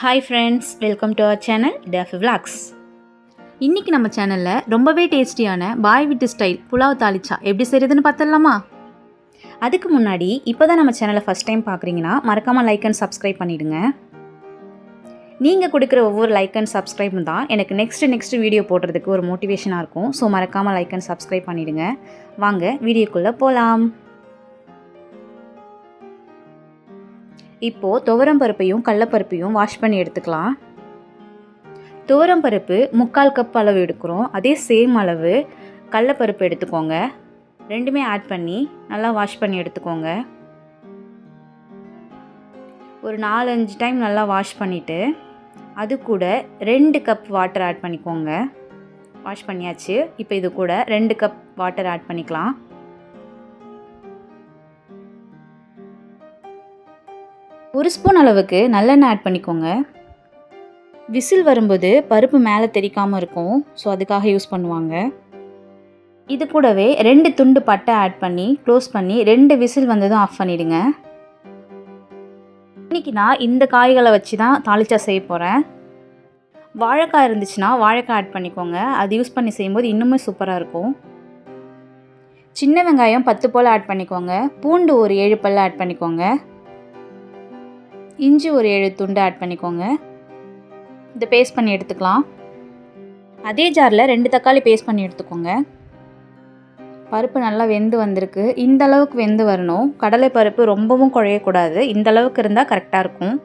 Hi friends welcome to our channel deaf vlogs இன்றைக்கி நம்ம சேனலில் ரொம்பவே டேஸ்டியான பாய் வீட்டு ஸ்டைல் புலாவ் தாளிச்சா எப்படி செய்கிறதுன்னு பார்த்துடலாமா? அதுக்கு முன்னாடி இப்போ தான் நம்ம சேனலை ஃபஸ்ட் டைம் பார்க்குறீங்கன்னா மறக்காமல் லைக் அண்ட் சப்ஸ்கிரைப் பண்ணிவிடுங்க நீங்கள் கொடுக்குற ஒவ்வொரு லைக் அண்ட் சப்ஸ்கிரைபும் தான் எனக்கு நெக்ஸ்ட்டு நெக்ஸ்ட்டு வீடியோ போடுறதுக்கு ஒரு மோட்டிவேஷனாக இருக்கும். ஸோ மறக்காமல் லைக் அண்ட் சப்ஸ்கிரைப் பண்ணிவிடுங்க வாங்க வீடியோக்குள்ளே போகலாம் இப்போது துவரம் பருப்பையும் கடலப்பருப்பையும் வாஷ் பண்ணி எடுத்துக்கலாம். துவரம் பருப்பு முக்கால் கப் அளவு எடுக்கிறோம். அதே சேம் அளவு கடலப்பருப்பு எடுத்துக்கோங்க. ரெண்டுமே ஆட் பண்ணி நல்லா வாஷ் பண்ணி எடுத்துக்கோங்க. ஒரு நாலஞ்சு டைம் நல்லா வாஷ் பண்ணிவிட்டு அது கூட ரெண்டு கப் வாட்டர் ஆட் பண்ணிக்கோங்க. வாஷ் பண்ணியாச்சு. இப்போ இது கூட ரெண்டு கப் வாட்டர் ஆட் பண்ணிக்கலாம். ஒரு ஸ்பூன் அளவுக்கு நல்லெண்ணெய் ஆட் பண்ணிக்கோங்க. விசில் வரும்போது பருப்பு மேலே தெரிக்காமல் இருக்கும் ஸோ அதுக்காக யூஸ் பண்ணுவாங்க. இது கூடவே ரெண்டு துண்டு பட்டை ஆட் பண்ணி க்ளோஸ் பண்ணி ரெண்டு விசில் வந்ததும் ஆஃப் பண்ணிடுங்க. இன்றைக்கி நான் இந்த காய்களை வச்சு தான் தாளிச்சா செய்ய போகிறேன் வாழைக்காய் இருந்துச்சுன்னா வாழைக்காய் ஆட் பண்ணிக்கோங்க. அது யூஸ் பண்ணி செய்யும்போது இன்னுமே சூப்பராக இருக்கும். சின்ன வெங்காயம் பத்து போல் ஆட் பண்ணிக்கோங்க. பூண்டு ஒரு ஏழு பல்ல ஆட் பண்ணிக்கோங்க. இஞ்சி ஒரு ஏழு துண்டு ஆட் பண்ணிக்கோங்க. இதை பேஸ்ட் பண்ணி எடுத்துக்கலாம். அதே ஜாரில் ரெண்டு தக்காளி பேஸ்ட் பண்ணி எடுத்துக்கோங்க. பருப்பு நல்லா வெந்து வந்திருக்கு. இந்த அளவுக்கு வெந்து வரணும். கடலை பருப்பு ரொம்பவும் குழையக்கூடாது. இந்த அளவுக்கு இருந்தால் கரெக்டாக இருக்கும்.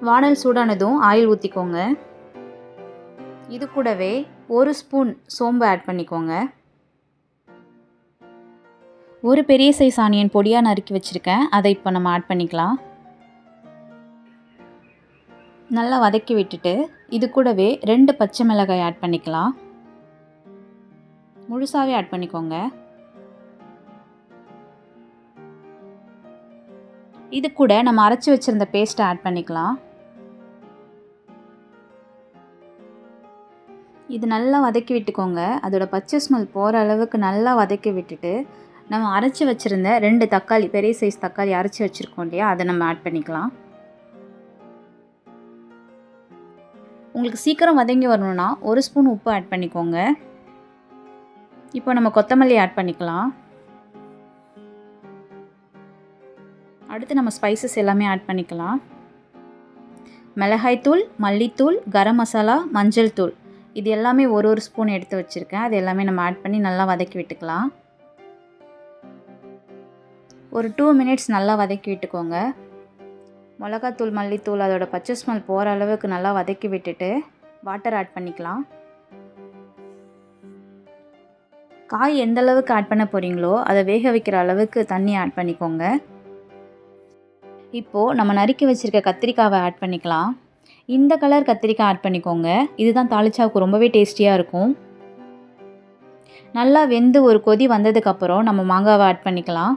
வானல் சூடானதும் ஆயில் ஊற்றிக்கோங்க இது கூடவே ஒரு ஸ்பூன் சோம்பு ஆட் பண்ணிக்கோங்க. ஒரு பெரிய சைஸ் ஆனியன் பொடியாக நறுக்கி வச்சுருக்கேன். அதை இப்போ நம்ம ஆட் பண்ணிக்கலாம். நல்லா வதக்கி விட்டுட்டு இது கூடவே ரெண்டு பச்சை மிளகாய் ஆட் பண்ணிக்கலாம். முழுசாகவே ஆட் பண்ணிக்கோங்க. இது கூட நம்ம அரைச்சி வச்சுருந்த பேஸ்ட்டை ஆட் பண்ணிக்கலாம். இது நல்லா வதக்கி விட்டுக்கோங்க. அதோட பச்சை ஸ்மெல் போகிற அளவுக்கு நல்லா வதக்கி விட்டுட்டு நம்ம அரைச்சி வச்சுருந்த ரெண்டு தக்காளி பெரிய சைஸ் தக்காளி அரைச்சி வச்சுருக்கோம் இல்லையா? அதை நம்ம ஆட் பண்ணிக்கலாம். உங்களுக்கு சீக்கிரம் வதங்கி வரணும்னா ஒரு ஸ்பூன் உப்பு ஆட் பண்ணிக்கோங்க. இப்போ நம்ம கொத்தமல்லி ஆட் பண்ணிக்கலாம். அடுத்து நம்ம ஸ்பைசஸ் எல்லாமே ஆட் பண்ணிக்கலாம். மிளகாய்த்தூள் மல்லித்தூள் கரம் மசாலா மஞ்சள் தூள். இது எல்லாமே ஒரு ஒரு ஸ்பூன் எடுத்து வச்சுருக்கேன். அது எல்லாமே நம்ம ஆட் பண்ணி நல்லா வதக்கி விட்டுக்கலாம். ஒரு டூ மினிட்ஸ் நல்லா வதக்கி விட்டுக்கோங்க. மிளகாத்தூள் மல்லித்தூள் அதோடய பச்சை ஸ்மெல் போகிற அளவுக்கு நல்லா வதக்கி விட்டுட்டு வாட்டர் ஆட் பண்ணிக்கலாம். காய் எந்த அளவுக்கு ஆட் பண்ண போகிறீங்களோ அதை வேக வைக்கிற அளவுக்கு தண்ணி ஆட் பண்ணிக்கோங்க. இப்போது நம்ம நறுக்கி வச்சுருக்க கத்திரிக்காவை ஆட் பண்ணிக்கலாம். இந்த கலர் கத்திரிக்காய் ஆட் பண்ணிக்கோங்க. இதுதான் தாளிச்சாவுக்கு ரொம்பவே டேஸ்டியாக இருக்கும். நல்லா வெந்து ஒரு கொதி வந்ததுக்கப்புறம் நம்ம மாங்காவை ஆட் பண்ணிக்கலாம்.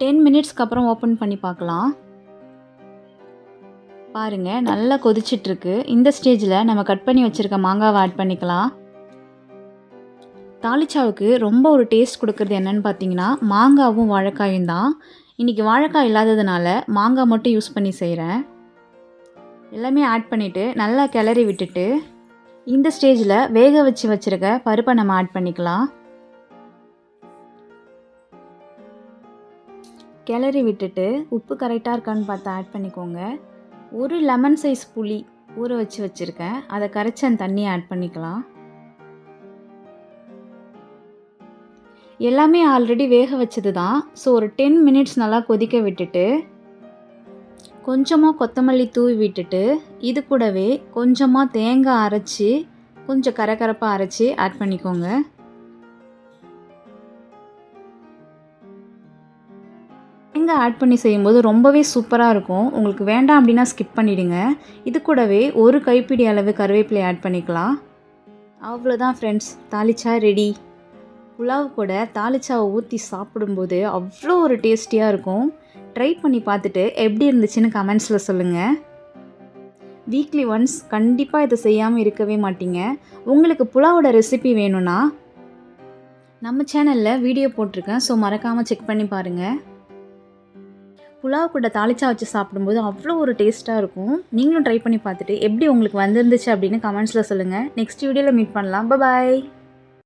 டென் மினிட்ஸ்க்கு அப்புறம் ஓப்பன் பண்ணி பார்க்கலாம். பாருங்கள் நல்லா கொதிச்சிட்ருக்கு. இந்த ஸ்டேஜில் நம்ம கட் பண்ணி வச்சுருக்க மாங்காவை ஆட் பண்ணிக்கலாம். தாளிச்சாவுக்கு ரொம்ப ஒரு டேஸ்ட் கொடுக்குறது என்னென்னு பார்த்தீங்கன்னா மாங்காவும் வாழைக்காயும் தான். இன்றைக்கி வாழைக்காய் இல்லாததுனால மாங்காய் மட்டும் யூஸ் பண்ணி செய்கிறேன் எல்லாமே ஆட் பண்ணிவிட்டு நல்லா கிளறி விட்டுட்டு இந்த ஸ்டேஜில் வேக வச்சு வச்சுருக்க பருப்பை நம்ம ஆட் பண்ணிக்கலாம். கிளறி விட்டுட்டு உப்பு கரெக்டாக இருக்கான்னு பார்த்து ஆட் பண்ணிக்கோங்க. ஒரு லெமன் சைஸ் புளி ஊற வச்சு வச்சுருக்கேன். அதை கரைச்சி அந்த தண்ணியை ஆட் பண்ணிக்கலாம். எல்லாமே ஆல்ரெடி வேக வச்சது தான். ஸோ ஒரு டென் மினிட்ஸ் நல்லா கொதிக்க விட்டுட்டு கொஞ்சமாக கொத்தமல்லி தூவி விட்டுட்டு இது கூடவே கொஞ்சமாக தேங்காய் அரைச்சி கொஞ்சம் கரகரப்பாக அரைச்சி ஆட் பண்ணிக்கோங்க. நீங்கள் ஆட் பண்ணி செய்யும்போது ரொம்பவே சூப்பராக இருக்கும். உங்களுக்கு வேண்டாம் அப்படின்னா ஸ்கிப் பண்ணிவிடுங்க இது கூடவே ஒரு கைப்பிடி அளவு கருவேப்பிலை ஆட் பண்ணிக்கலாம். அவ்வளோதான் ஃப்ரெண்ட்ஸ் தாளிச்சா ரெடி புலாவ் கூட தாளிச்சாவை ஊற்றி சாப்பிடும்போது அவ்வளோ ஒரு டேஸ்டியாக இருக்கும். ட்ரை பண்ணி பார்த்துட்டு எப்படி இருந்துச்சுன்னு கமெண்ட்ஸில் சொல்லுங்கள் வீக்லி ஒன்ஸ் கண்டிப்பாக இதை செய்யாமல் இருக்கவே மாட்டீங்க. உங்களுக்கு புலாவோட ரெசிபி வேணும்னா நம்ம சேனலில் வீடியோ போட்டிருக்கேன். ஸோ மறக்காமல் செக் பண்ணி பாருங்கள் புலாவ் கூட தாளிச்சா வச்சு சாப்பிடும்போது அவ்வளோ ஒரு டேஸ்ட்டாக இருக்கும். நீங்களும் ட்ரை பண்ணி பார்த்துட்டு எப்படி உங்களுக்கு வந்திருந்துச்சு அப்படின்னு கமெண்ட்ஸில் சொல்லுங்கள் நெக்ஸ்ட் வீடியோவில் மீட் பண்ணலாம். பாய்